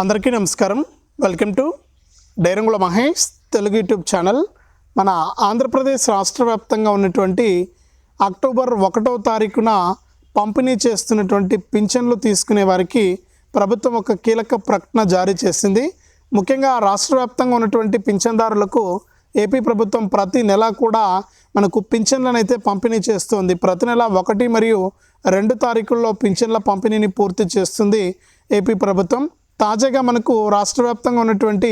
అందరికీ నమస్కారం. Welcome to Dairangula Mahesh Telugu YouTube channel. మన ఆంధ్రప్రదేశ్ రాష్ట్ర వ్యాప్తంగా ఉన్నటువంటి అక్టోబర్ ఒకటో తారీఖున పంపిణీ చేస్తున్నటువంటి పింఛన్లు తీసుకునే వారికి ప్రభుత్వం ఒక కీలక ప్రకటన జారీ చేసింది. ముఖ్యంగా రాష్ట్ర వ్యాప్తంగా ఉన్నటువంటి పింఛన్దారులకు ఏపీ ప్రభుత్వం ప్రతి నెల కూడా మనకు పింఛన్లను అయితే పంపిణీ చేస్తుంది. ప్రతి నెల ఒకటి మరియు రెండు తారీఖుల్లో పింఛన్ల పంపిణీని పూర్తి చేస్తుంది ఏపీ ప్రభుత్వం. తాజాగా మనకు రాష్ట్ర వ్యాప్తంగా ఉన్నటువంటి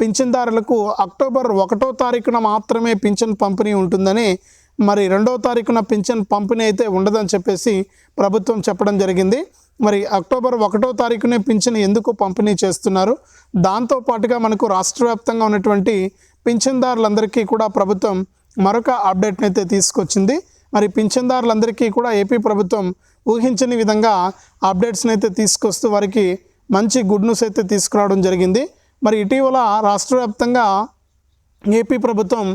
పింఛన్దారులకు అక్టోబర్ ఒకటో తారీఖున మాత్రమే పింఛన్ పంపిణీ ఉంటుందని మరి రెండవ తారీఖున పింఛన్ పంపిణీ అయితే ఉండదని చెప్పేసి ప్రభుత్వం చెప్పడం జరిగింది. మరి అక్టోబర్ ఒకటో తారీఖునే పింఛన్ ఎందుకు పంపిణీ చేస్తున్నారు? దాంతో పాటుగా మనకు రాష్ట్ర వ్యాప్తంగా ఉన్నటువంటి పింఛన్దారులందరికీ కూడా ప్రభుత్వం మరొక అప్డేట్ని అయితే తీసుకొచ్చింది. మరి పింఛన్దారులందరికీ కూడా ఏపీ ప్రభుత్వం ఊహించని విధంగా అప్డేట్స్ని అయితే తీసుకొస్తూ వారికి మంచి గుడ్ న్యూస్ అయితే తీసుకురావడం జరిగింది. మరి ఇటీవల రాష్ట్ర వ్యాప్తంగా ఏపీ ప్రభుత్వం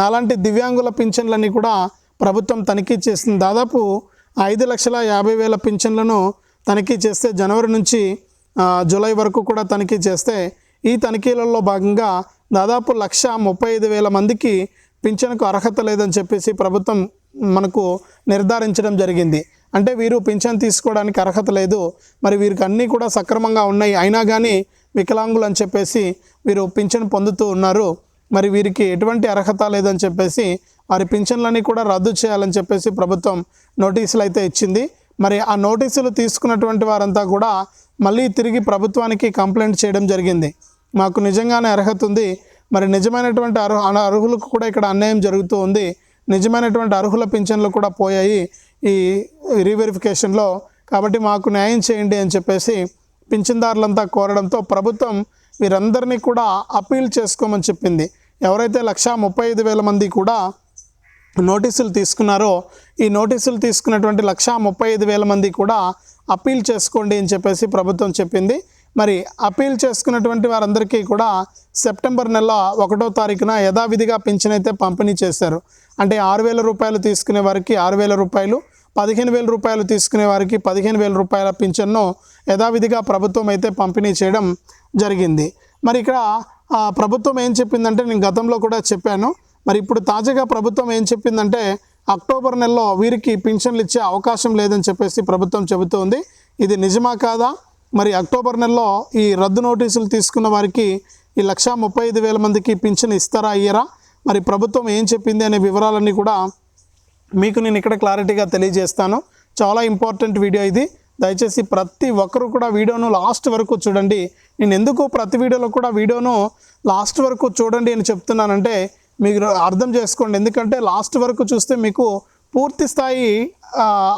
నాలాంటి దివ్యాంగుల పింఛన్లన్నీ కూడా ప్రభుత్వం తనిఖీ చేసింది. దాదాపు ఐదు లక్షల యాభై వేల పింఛన్లను తనిఖీ చేస్తే జనవరి నుంచి జూలై వరకు కూడా తనిఖీ చేస్తే ఈ తనిఖీలలో భాగంగా దాదాపు లక్ష ముప్పై ఐదు వేల మందికి పింఛన్కు అర్హత లేదని చెప్పేసి ప్రభుత్వం మనకు నిర్ధారించడం జరిగింది. అంటే వీరు పింఛన్ తీసుకోవడానికి అర్హత లేదు. మరి వీరికి అన్నీ కూడా సక్రమంగా ఉన్నాయి. అయినా కానీ వికలాంగులు అని చెప్పేసి వీరు పింఛన్ పొందుతూ ఉన్నారు. మరి వీరికి ఎటువంటి అర్హత లేదని చెప్పేసి వారి పింఛన్లన్నీ కూడా రద్దు చేయాలని చెప్పేసి ప్రభుత్వం నోటీసులు అయితే ఇచ్చింది. మరి ఆ నోటీసులు తీసుకున్నటువంటి వారంతా కూడా మళ్ళీ తిరిగి ప్రభుత్వానికి కంప్లైంట్ చేయడం జరిగింది. మాకు నిజంగానే అర్హత ఉంది. మరి నిజమైనటువంటి అర్హ అర్హులకు కూడా ఇక్కడ అన్యాయం జరుగుతూ ఉంది. నిజమైనటువంటి అర్హుల పింఛన్లు కూడా పోయాయి. ఈ రీవెరిఫికేషన్లో కాబట్టి మాకు న్యాయం చేయండి అని చెప్పేసి పింఛన్దారులంతా కోరడంతో ప్రభుత్వం వీరందరినీ కూడా అప్పీల్ చేసుకోమని చెప్పింది. ఎవరైతే లక్ష ముప్పై ఐదు వేల మంది కూడా నోటీసులు తీసుకున్నారో ఈ నోటీసులు తీసుకున్నటువంటి లక్ష ముప్పై ఐదు వేల మంది కూడా అప్పీల్ చేసుకోండి అని చెప్పేసి ప్రభుత్వం చెప్పింది. మరి అప్పీల్ చేసుకున్నటువంటి వారందరికీ కూడా సెప్టెంబర్ నెల ఒకటో తారీఖున యథావిధిగా పింఛన్ అయితే పంపిణీ చేశారు. అంటే ఆరు వేల రూపాయలు తీసుకునే వారికి ఆరు వేల రూపాయలు పదిహేను వేల రూపాయలు తీసుకునే వారికి పదిహేను వేల రూపాయల పింఛన్ను యథావిధిగా ప్రభుత్వం అయితే పంపిణీ చేయడం జరిగింది. మరి ఇక్కడ ప్రభుత్వం ఏం చెప్పిందంటే నేను గతంలో కూడా చెప్పాను. మరి ఇప్పుడు తాజాగా ప్రభుత్వం ఏం చెప్పిందంటే అక్టోబర్ నెలలో వీరికి పింఛన్లు ఇచ్చే అవకాశం లేదని చెప్పేసి ప్రభుత్వం చెబుతోంది. ఇది నిజమా కాదా? మరి అక్టోబర్ నెలలో ఈ రద్దు నోటీసులు తీసుకున్న వారికి ఈ లక్ష ముప్పై ఐదు వేల మందికి పింఛన్ ఇస్తారా అయ్యారా మరి ప్రభుత్వం ఏం చెప్పింది అనే వివరాలన్నీ కూడా మీకు నేను ఇక్కడ క్లారిటీగా తెలియజేస్తాను. చాలా ఇంపార్టెంట్ వీడియో ఇది. దయచేసి ప్రతి ఒక్కరు కూడా వీడియోను లాస్ట్ వరకు చూడండి. నేను ఎందుకు ప్రతి వీడియోలో కూడా వీడియోను లాస్ట్ వరకు చూడండి అని చెప్తున్నానంటే మీరు అర్థం చేసుకోండి. ఎందుకంటే లాస్ట్ వరకు చూస్తే మీకు పూర్తి స్థాయి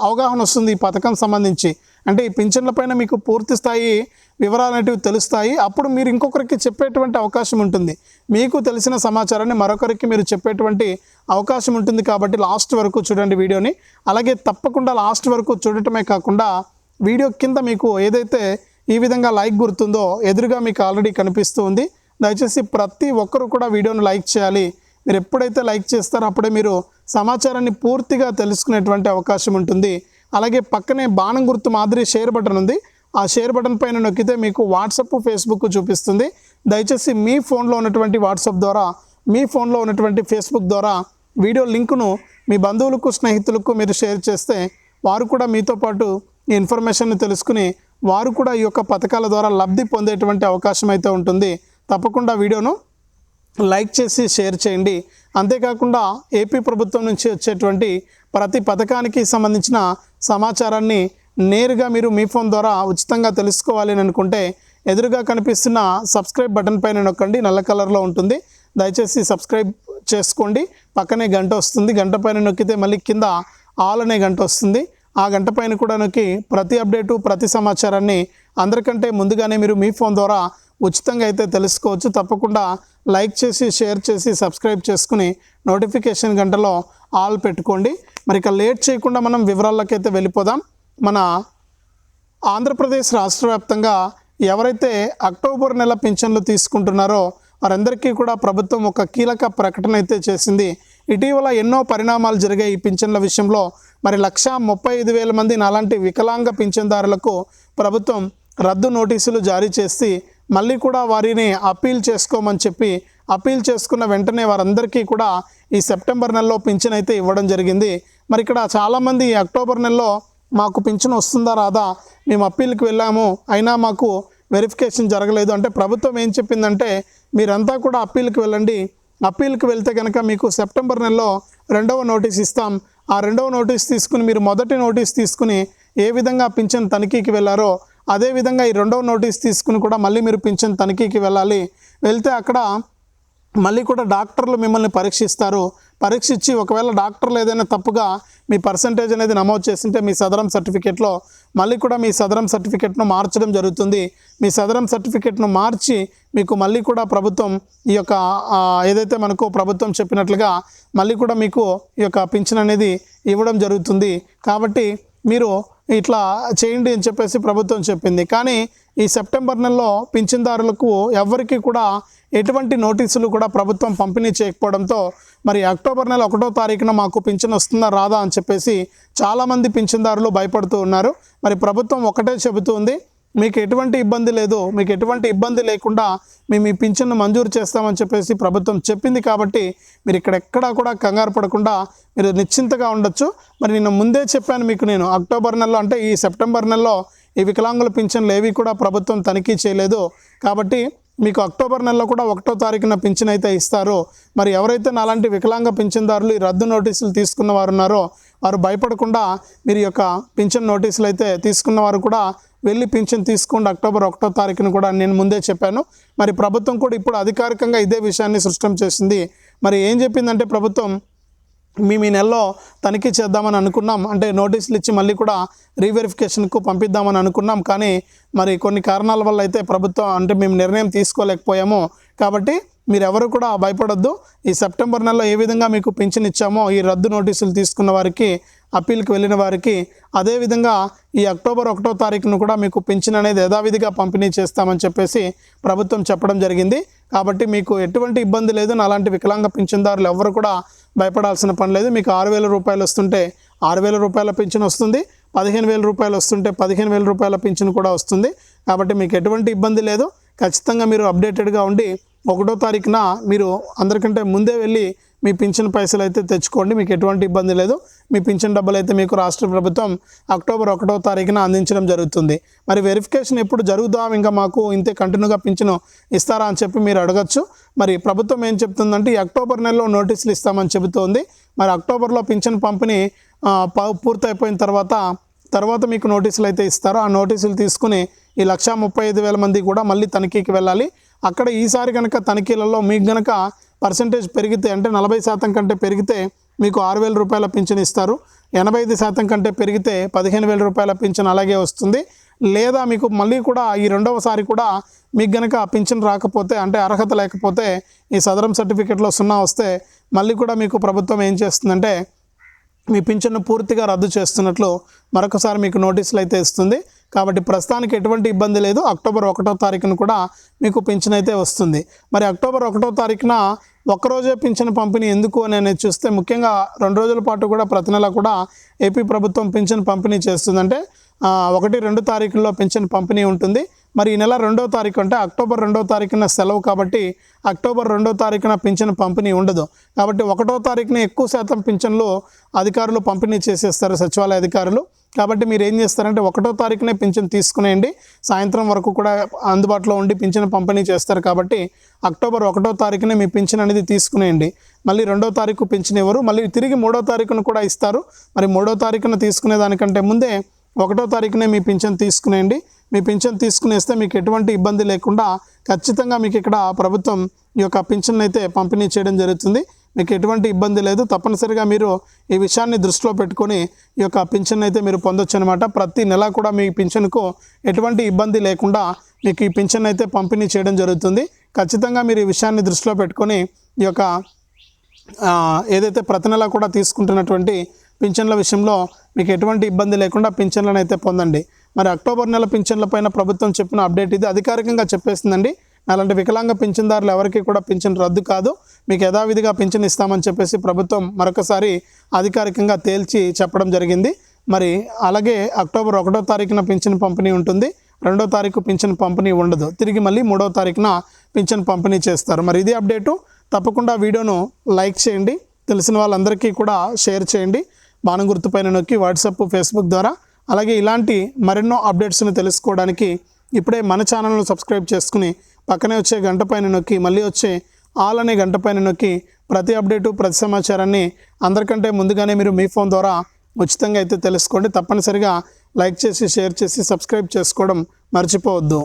అవగాహన వస్తుంది ఈ పథకం సంబంధించి. అంటే ఈ పింఛన్ల పైన మీకు పూర్తి స్థాయి వివరాలు అనేటివి తెలుస్తాయి. అప్పుడు మీరు ఇంకొకరికి చెప్పేటువంటి అవకాశం ఉంటుంది. మీకు తెలిసిన సమాచారాన్ని మరొకరికి మీరు చెప్పేటువంటి అవకాశం ఉంటుంది కాబట్టి లాస్ట్ వరకు చూడండి వీడియోని. అలాగే తప్పకుండా లాస్ట్ వరకు చూడటమే కాకుండా వీడియో కింద మీకు ఏదైతే ఈ విధంగా లైక్ గుర్తుందో ఎదురుగా మీకు ఆల్రెడీ కనిపిస్తూ ఉంది. దయచేసి ప్రతి ఒక్కరు కూడా వీడియోను లైక్ చేయాలి. మీరు ఎప్పుడైతే లైక్ చేస్తారో అప్పుడే మీరు సమాచారాన్ని పూర్తిగా తెలుసుకునేటువంటి అవకాశం ఉంటుంది. అలాగే పక్కనే బాణం గుర్తు మాదిరి షేర్ బటన్ ఉంది. ఆ షేర్ బటన్ పైన నొక్కితే మీకు వాట్సప్ ఫేస్బుక్ చూపిస్తుంది. దయచేసి మీ ఫోన్లో ఉన్నటువంటి వాట్సాప్ ద్వారా మీ ఫోన్లో ఉన్నటువంటి ఫేస్బుక్ ద్వారా వీడియో లింకును మీ బంధువులకు స్నేహితులకు మీరు షేర్ చేస్తే వారు కూడా మీతో పాటు ఈ ఇన్ఫర్మేషన్ని తెలుసుకుని వారు కూడా ఈ యొక్క పథకాల ద్వారా లబ్ధి పొందేటువంటి అవకాశం అయితే ఉంటుంది. తప్పకుండా వీడియోను లైక్ చేసి షేర్ చేయండి. అంతేకాకుండా ఏపీ ప్రభుత్వం నుంచి వచ్చేటువంటి ప్రతి పథకానికి సంబంధించిన సమాచారాన్ని నేరుగా మీరు మీ ఫోన్ ద్వారా ఉచితంగా తెలుసుకోవాలి అని అనుకుంటే ఎదురుగా కనిపిస్తున్న సబ్స్క్రైబ్ బటన్ పైన నొక్కండి. నల్ల కలర్లో ఉంటుంది. దయచేసి సబ్స్క్రైబ్ చేసుకోండి. పక్కనే గంట వస్తుంది. గంట పైన నొక్కితే మళ్ళీ కింద ఆల్ అనే గంట వస్తుంది. ఆ గంట పైన కూడా నొక్కి ప్రతి అప్డేటు ప్రతి సమాచారాన్ని అందరికంటే ముందుగానే మీరు మీ ఫోన్ ద్వారా ఉచితంగా అయితే తెలుసుకోవచ్చు. తప్పకుండా లైక్ చేసి షేర్ చేసి సబ్స్క్రైబ్ చేసుకుని నోటిఫికేషన్ గంటలో ఆల్ పెట్టుకోండి. మరి ఇక లేట్ చేయకుండా మనం వివరాల్లోకైతే వెళ్ళిపోదాం. మన ఆంధ్రప్రదేశ్ రాష్ట్ర వ్యాప్తంగా ఎవరైతే అక్టోబర్ నెల పింఛన్లు తీసుకుంటున్నారో వారందరికీ కూడా ప్రభుత్వం ఒక కీలక ప్రకటన అయితే చేసింది. ఇటీవల ఎన్నో పరిణామాలు జరిగాయి ఈ పింఛన్ల విషయంలో. మరి లక్ష ముప్పై ఐదు వేల మంది నాలాంటి వికలాంగ పింఛన్దారులకు ప్రభుత్వం రద్దు నోటీసులు జారీ చేసి మళ్ళీ కూడా వారిని అప్పీల్ చేసుకోమని చెప్పి అప్పీల్ చేసుకున్న వెంటనే వారందరికీ కూడా ఈ సెప్టెంబర్ నెలలో పింఛన్ అయితే ఇవ్వడం జరిగింది. మరి ఇక్కడ చాలామంది అక్టోబర్ నెలలో మాకు పింఛన్ వస్తుందా రాదా? మేము అప్పీల్కి వెళ్ళాము. అయినా మాకు వెరిఫికేషన్ జరగలేదు. అంటే ప్రభుత్వం ఏం చెప్పిందంటే మీరంతా కూడా అప్పీల్కి వెళ్ళండి. అప్పీల్కి వెళ్తే కనుక మీకు సెప్టెంబర్ నెలలో రెండవ నోటీస్ ఇస్తాం. ఆ రెండవ నోటీస్ తీసుకుని మీరు మొదటి నోటీస్ తీసుకుని ఏ విధంగా పింఛన్ తనిఖీకి వెళ్ళారో అదే విధంగా ఈ రెండవ నోటీస్ తీసుకుని కూడా మళ్ళీ మీరు పింఛన్ తనిఖీకి వెళ్ళాలి. వెళ్తే అక్కడ మళ్ళీ కూడా డాక్టర్లు మిమ్మల్ని పరీక్షిస్తారు. పరీక్షించి ఒకవేళ డాక్టర్లు ఏదైనా తప్పుగా మీ పర్సంటేజ్ అనేది నమోదు చేసింటే మీ సదరం సర్టిఫికేట్లో మళ్ళీ కూడా మీ సదరం సర్టిఫికేట్ను మార్చడం జరుగుతుంది. మీ సదరం సర్టిఫికేట్ను మార్చి మీకు మళ్ళీ కూడా ప్రభుత్వం ఈ యొక్క ఏదైతే మనకు ప్రభుత్వం చెప్పినట్లుగా మళ్ళీ కూడా మీకు ఈ యొక్క పింఛన్ అనేది ఇవ్వడం జరుగుతుంది. కాబట్టి మీరు ఇట్లా చేయండి అని చెప్పేసి ప్రభుత్వం చెప్పింది. కానీ ఈ సెప్టెంబర్ నెలలో పింఛన్దారులకు ఎవరికి కూడా ఎటువంటి నోటీసులు కూడా ప్రభుత్వం పంపిణీ చేయకపోవడంతో మరి అక్టోబర్ నెల ఒకటో తారీఖున మాకు పింఛన్ వస్తుందా రాదా అని చెప్పేసి చాలామంది పింఛన్దారులు భయపడుతూ ఉన్నారు. మరి ప్రభుత్వం ఒకటే చెబుతుంది మీకు ఎటువంటి ఇబ్బంది లేదు మీకు ఎటువంటి ఇబ్బంది లేకుండా మేము ఈ పింఛన్ను మంజూరు చేస్తామని చెప్పేసి ప్రభుత్వం చెప్పింది కాబట్టి మీరు ఇక్కడ ఎక్కడా కూడా కంగారు పడకుండా మీరు నిశ్చింతగా ఉండొచ్చు. మరి నేను ముందే చెప్పాను మీకు నేను అక్టోబర్ నెలలో అంటే ఈ సెప్టెంబర్ నెలలో ఈ వికలాంగుల పింఛన్లు ఏవి కూడా ప్రభుత్వం తనిఖీ చేయలేదు. కాబట్టి మీకు అక్టోబర్ నెలలో కూడా ఒకటో తారీఖున పింఛన్ అయితే ఇస్తారు. మరి ఎవరైతే నాలాంటి వికలాంగ పింఛన్దారులు ఈ రద్దు నోటీసులు తీసుకున్న వారు ఉన్నారో వారు భయపడకుండా మీరు యొక్క పింఛన్ నోటీసులు అయితే తీసుకున్న వారు కూడా వెళ్ళి పింఛన్ తీసుకోండి అక్టోబర్ ఒకటో తారీఖున కూడా నేను ముందే చెప్పాను. మరి ప్రభుత్వం కూడా ఇప్పుడు అధికారికంగా ఇదే విషయాన్ని సృష్టం చేసింది. మరి ఏం చెప్పిందంటే ప్రభుత్వం మేము ఈ నెలలో తనిఖీ చేద్దామని అనుకున్నాం. అంటే నోటీసులు ఇచ్చి మళ్ళీ కూడా రీవెరిఫికేషన్కు పంపిద్దామని అనుకున్నాం. కానీ మరి కొన్ని కారణాల వల్ల అయితే ప్రభుత్వం అంటే మేము నిర్ణయం తీసుకోలేకపోయాము. కాబట్టి మీరు ఎవరు కూడా భయపడొద్దు. ఈ సెప్టెంబర్ నెలలో ఏ విధంగా మీకు పింఛన్ ఇచ్చామో ఈ రద్దు నోటీసులు తీసుకున్న వారికి అప్పీల్కి వెళ్ళిన వారికి అదేవిధంగా ఈ అక్టోబర్ ఒకటో తారీఖును కూడా మీకు పింఛన్ అనేది యథావిధిగా పంపిణీ చేస్తామని చెప్పేసి ప్రభుత్వం చెప్పడం జరిగింది. కాబట్టి మీకు ఎటువంటి ఇబ్బంది లేదు. అలాంటి వికలాంగ పింఛన్దారులు ఎవరు కూడా భయపడాల్సిన పని లేదు. మీకు ఆరు వేల రూపాయలు వస్తుంటే ఆరు వేల రూపాయల పింఛన్ వస్తుంది. పదిహేను వేల రూపాయలు వస్తుంటే పదిహేను వేల రూపాయల పింఛన్ కూడా వస్తుంది. కాబట్టి మీకు ఎటువంటి ఇబ్బంది లేదు. ఖచ్చితంగా మీరు అప్డేటెడ్గా ఉండి ఒకటో తారీఖున మీరు అందరికంటే ముందే వెళ్ళి మీ పింఛన్ పైసలు అయితే తెచ్చుకోండి మీకు ఎటువంటి ఇబ్బంది లేదు. మీ పింఛన్ డబ్బులు అయితే మీకు రాష్ట్ర ప్రభుత్వం అక్టోబర్ ఒకటో తారీఖున అందించడం జరుగుతుంది. మరి వెరిఫికేషన్ ఎప్పుడు జరుగుదాం ఇంకా మాకు ఇంతే కంటిన్యూగా పింఛను ఇస్తారా అని చెప్పి మీరు అడగచ్చు. మరి ప్రభుత్వం ఏం చెప్తుందంటే అక్టోబర్ నెలలో నోటీసులు ఇస్తామని చెబుతోంది. మరి అక్టోబర్లో పింఛన్ పంపిణీ పూర్తయిపోయిన తర్వాత తర్వాత మీకు నోటీసులు అయితే ఇస్తారో. ఆ నోటీసులు తీసుకుని ఈ లక్షా ముప్పై ఐదు వేల మంది కూడా మళ్ళీ తనిఖీకి వెళ్ళాలి. అక్కడ ఈసారి కనుక తనిఖీలలో మీకు కనుక పర్సంటేజ్ పెరిగితే అంటే నలభై శాతం కంటే పెరిగితే మీకు ఆరు వేల రూపాయల పింఛన్ ఇస్తారు. ఎనభై ఐదు శాతం కంటే పెరిగితే పదిహేను వేల రూపాయల పింఛన్ అలాగే వస్తుంది. లేదా మీకు మళ్ళీ కూడా ఈ రెండవసారి కూడా మీకు గనక పింఛన్ రాకపోతే అంటే అర్హత లేకపోతే ఈ సదరం సర్టిఫికెట్లో సున్నా వస్తే మళ్ళీ కూడా మీకు ప్రభుత్వం ఏం చేస్తుందంటే మీ పింఛన్ను పూర్తిగా రద్దు చేస్తున్నట్లు మరొకసారి మీకు నోటీసులు అయితే ఇస్తుంది. కాబట్టి ప్రస్తుతానికి ఎటువంటి ఇబ్బంది లేదు. అక్టోబర్ ఒకటో తారీఖున కూడా మీకు పింఛన్ అయితే వస్తుంది. మరి అక్టోబర్ ఒకటో తారీఖున ఒక్కరోజే పింఛన్ పంపిణీ ఎందుకు అని అనేది చూస్తే ముఖ్యంగా రెండు రోజుల పాటు కూడా ప్రతి నెల కూడా ఏపీ ప్రభుత్వం పింఛన్ పంపిణీ చేస్తుందంటే ఒకటి రెండు తారీఖుల్లో పింఛన్ పంపిణీ ఉంటుంది. మరి ఈ నెల రెండో తారీఖు అంటే అక్టోబర్ రెండో తారీఖున సెలవు కాబట్టి అక్టోబర్ రెండో తారీఖున పింఛన్ పంపిణీ ఉండదు. కాబట్టి ఒకటో తారీఖున ఎక్కువ శాతం పింఛన్లు అధికారులు పంపిణీ చేసేస్తారు సచివాలయ అధికారులు. కాబట్టి మీరు ఏం చేస్తారంటే ఒకటో తారీఖునే పింఛన్ తీసుకునేయండి. సాయంత్రం వరకు కూడా అందుబాటులో ఉండి పింఛన్ పంపిణీ చేస్తారు కాబట్టి అక్టోబర్ ఒకటో తారీఖునే మీ పింఛన్ అనేది తీసుకునేయండి. మళ్ళీ రెండో తారీఖు పింఛన్ ఇవ్వరు. మళ్ళీ తిరిగి మూడో తారీఖున కూడా ఇస్తారు. మరి మూడో తారీఖున తీసుకునే దానికంటే ముందే ఒకటో తారీఖునే మీ పింఛన్ తీసుకునేయండి. మీ పింఛన్ తీసుకునేస్తే మీకు ఎటువంటి ఇబ్బంది లేకుండా ఖచ్చితంగా మీకు ఇక్కడ ప్రభుత్వం ఈ యొక్క పింఛన్ అయితే పంపిణీ చేయడం జరుగుతుంది. మీకు ఎటువంటి ఇబ్బంది లేదు. తప్పనిసరిగా మీరు ఈ విషయాన్ని దృష్టిలో పెట్టుకొని ఈ యొక్క పింఛన్ అయితే మీరు పొందొచ్చు అనమాట ప్రతి నెల కూడా మీ పింఛన్కు ఎటువంటి ఇబ్బంది లేకుండా మీకు ఈ పింఛన్ అయితే పంపిణీ చేయడం జరుగుతుంది. ఖచ్చితంగా మీరు ఈ విషయాన్ని దృష్టిలో పెట్టుకొని ఈ యొక్క ఏదైతే ప్రతి నెల కూడా తీసుకుంటున్నటువంటి పింఛన్ల విషయంలో మీకు ఎటువంటి ఇబ్బంది లేకుండా పింఛన్లను అయితే పొందండి. మరి అక్టోబర్ నెల పింఛన్ల పైన ప్రభుత్వం చెప్పిన అప్డేట్ ఇది. అధికారికంగా చెప్పేసిందండి అలాంటి వికలాంగ పింఛన్దారులు ఎవరికి కూడా పింఛన్ రద్దు కాదు. మీకు యథావిధిగా పింఛన్ ఇస్తామని చెప్పేసి ప్రభుత్వం మరొకసారి అధికారికంగా తేల్చి చెప్పడం జరిగింది. మరి అలాగే అక్టోబర్ ఒకటో తారీఖున పింఛన్ పంపిణీ ఉంటుంది. రెండో తారీఖు పింఛన్ పంపిణీ ఉండదు. తిరిగి మళ్ళీ మూడో తారీఖున పింఛన్ పంపిణీ చేస్తారు. మరి ఇది అప్డేటు. తప్పకుండా వీడియోను లైక్ చేయండి. తెలిసిన వాళ్ళందరికీ కూడా షేర్ చేయండి. బాణం గుర్తుపైన నొక్కి వాట్సాప్ ఫేస్బుక్ ద్వారా. అలాగే ఇలాంటి మరెన్నో అప్డేట్స్ని తెలుసుకోవడానికి ఇప్పుడే మన ఛానల్ను సబ్స్క్రైబ్ చేసుకుని పక్కనే వచ్చే గంట పైన నొక్కి మళ్ళీ వచ్చే ఆల్ అనే గంట పైన నొక్కి ప్రతి అప్డేటు ప్రతి సమాచారాన్ని అందరికంటే ముందుగానే మీరు మీ ఫోన్ ద్వారా ఉచితంగా అయితే తెలుసుకోండి. తప్పనిసరిగా లైక్ చేసి షేర్ చేసి సబ్స్క్రైబ్ చేసుకోవడం మర్చిపోవద్దు.